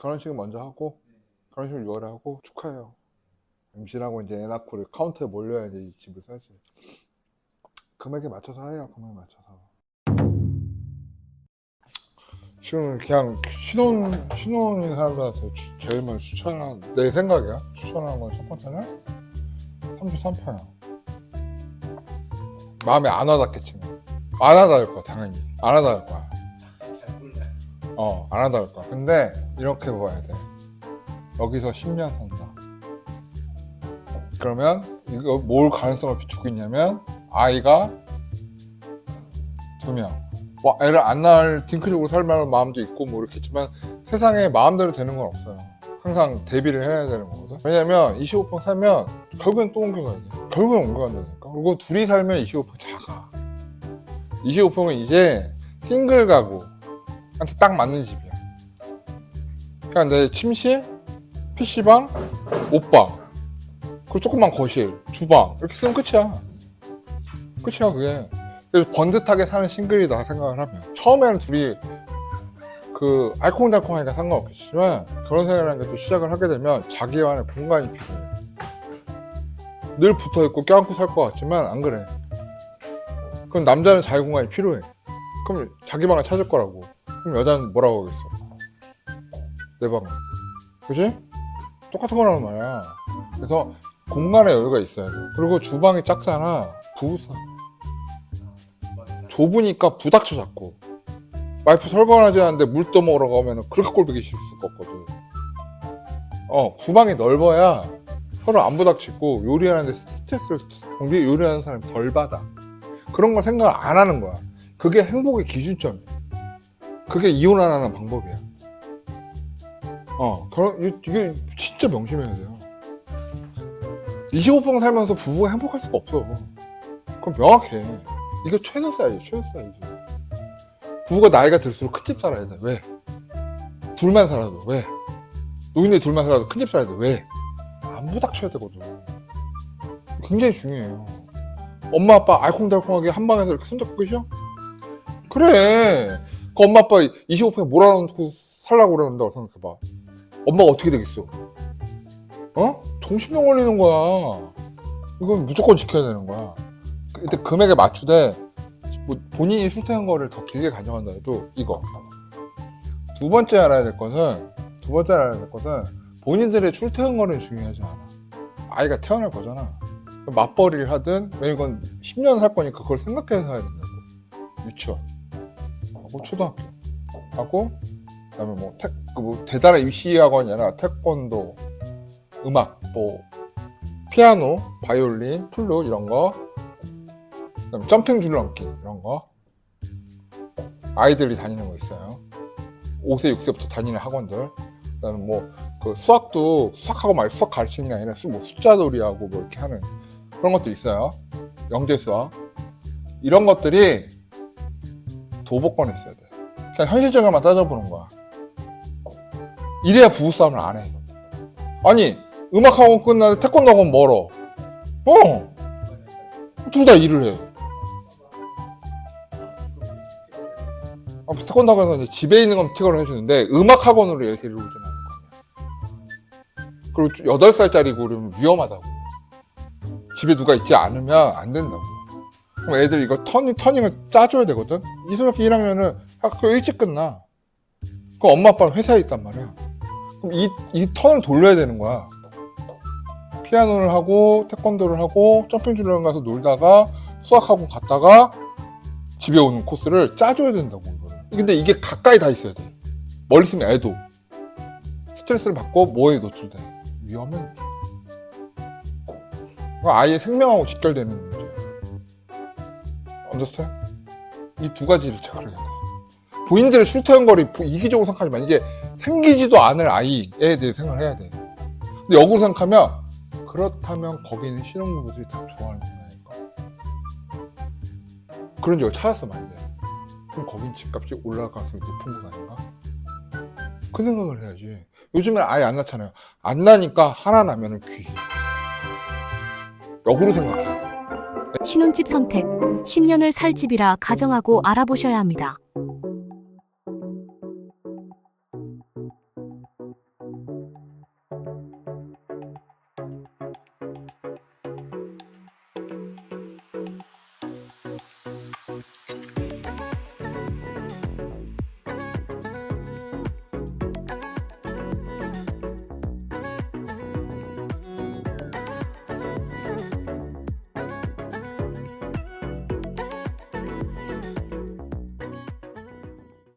결혼식은 먼저 하고 결혼식을 6월에 하고 축하해요. 임신하고 이제 애 낳고 카운터에 몰려야 이제 이 집을 사지. 금액에 맞춰서 해요. 금액에 맞춰서. 지금 그냥 신혼 신혼인 사람들한테 주- 제일 많이 추천한 내 생각이야. 추천하는 건 첫 번째는 33평이야. 마음에 안 와닿겠지만 안 와닿을 거야 당연히 안 와닿을 거야. 어, 안 하다 할 거야. 근데 이렇게 봐야 돼. 여기서 10년 산다. 그러면 이거 뭘 가능성을 비추고 있냐면 아이가 두 명. 뭐 애를 안 낳을 딩크적으로 살 만한 마음도 있고 뭐 이렇겠지만 세상에 마음대로 되는 건 없어요. 항상 대비를 해야 되는 거거든. 왜냐면 25평 살면 결국엔 또 옮겨가야 돼. 결국엔 옮겨간다니까. 그리고 둘이 살면 25평 작아. 25평은 이제 싱글 가구, 한테 딱 맞는 집이야. 그러니까 내 침실, PC방, 옷방, 그리고 조그만 거실, 주방 이렇게 쓰면 끝이야. 끝이야 그게. 그래서 번듯하게 사는 싱글이다 생각을 하면 처음에는 둘이 그 알콩달콩하니까 상관없겠지만 결혼 생활이라는 게 또 시작을 하게 되면 자기만의 공간이 필요해. 늘 붙어 있고 껴안고 살 것 같지만 안 그래. 그럼 남자는 자기 공간이 필요해. 그럼 자기 방을 찾을 거라고. 그럼 여자는 뭐라고 하겠어? 내 방은. 그지? 똑같은 거라는 말이야. 그래서 공간의 여유가 있어야 돼. 그리고 주방이 작잖아. 부부싸. 좁으니까 부닥쳐 자꾸. 와이프 설거지하지 않는데 물 떠먹으러 가면 그렇게 꼴보기 싫을 수가 없거든. 어, 주방이 넓어야 서로 안 부닥치고 요리하는데 스트레스를 요리하는 사람이 덜 받아. 그런 걸 생각 안 하는 거야. 그게 행복의 기준점이야. 그게 이혼 안 하는 방법이야. 어, 결혼, 이- 이게 진짜 명심해야 돼요. 25평 살면서 부부가 행복할 수가 없어. 그건 명확해. 이거 최소 사이즈, 최소 사이즈. 부부가 나이가 들수록 큰 집 살아야 돼. 왜? 둘만 살아도. 왜? 노인네 둘만 살아도 큰 집 살아야 돼. 왜? 안 부닥쳐야 되거든. 굉장히 중요해요. 엄마 아빠 알콩달콩하게 한 방에서 이렇게 손잡고 계셔? 그래. 그 엄마 아빠 25평에 몰아넣고 살라고 그러는다고 생각해봐. 엄마가 어떻게 되겠어? 어? 정신병 걸리는 거야. 이건 무조건 지켜야 되는 거야. 일단 금액에 맞추되 뭐 본인이 출퇴한 거를 더 길게 가져간다 해도 이거. 두 번째 알아야 될 것은 두 번째 알아야 될 것은 본인들의 출퇴한 거는 중요하지 않아. 아이가 태어날 거잖아. 맞벌이를 하든 왜냐면 이건 10년 살 거니까 그걸 생각해서 사야 된다고. 유치원. 하고 초등학교 하고 그다음에 뭐, 태, 그뭐 대단한 입시 학원이 아니라 태권도, 음악, 뭐 피아노, 바이올린, 플룻 이런 거, 그다음에 점핑 줄넘기 이런 거 아이들이 다니는 거 있어요. 5세, 6세부터 다니는 학원들. 그다음에 뭐그 수학도 수학하고 말 수학 가르치는 게 아니라 수, 뭐 숫자놀이하고 뭐 이렇게 하는 그런 것도 있어요. 영재 수학 이런 것들이 도복권에 있어야 돼. 그냥 현실적으로만 따져보는 거야. 이래야 부부싸움을 안 해. 아니, 음악학원 끝나는데 태권도 학원 멀어. 어! 둘 다 일을 해. 아, 태권도 학원에서 이제 집에 있는 건 픽업을 해주는데 음악학원으로 얘를 데리고 아니야. 그리고 8살짜리고 그러면 위험하다고. 집에 누가 있지 않으면 안 된다고. 그럼 애들 이거 터닝, 터닝을 짜줘야 되거든? 이소학교 1학년은 학교 일찍 끝나. 그럼 엄마 아빠는 회사에 있단 말이야. 그럼 이, 이 턴을 돌려야 되는 거야. 피아노를 하고, 태권도를 하고, 점핑줄을 가서 놀다가, 수학학원 갔다가, 집에 오는 코스를 짜줘야 된다고. 근데 이게 가까이 다 있어야 돼. 멀리 있으면 애도. 스트레스를 받고 뭐에 노출돼. 위험해. 아이의 생명하고 직결되는 언더스탠? 이두 가지를 체크를 해야 돼. 본인들의 출퇴근 거리 이기적으로 생각하지 마. 이제 생기지도 않을 아이에 대해 생각을 해야 돼. 근데 역으로 생각하면 그렇다면 거기는 신혼부부들이 다 좋아하는 거니까. 그런 적을 찾았어 만약에. 그럼 거긴 집값이 올라갈 가능성이 높은 곳 아닌가? 그 생각을 해야지. 요즘엔 아예 안 낳잖아요. 안 나니까 하나 나면은 귀. 역으로 생각해. 신혼집 선택. 10년을 살 집이라 가정하고 알아보셔야 합니다.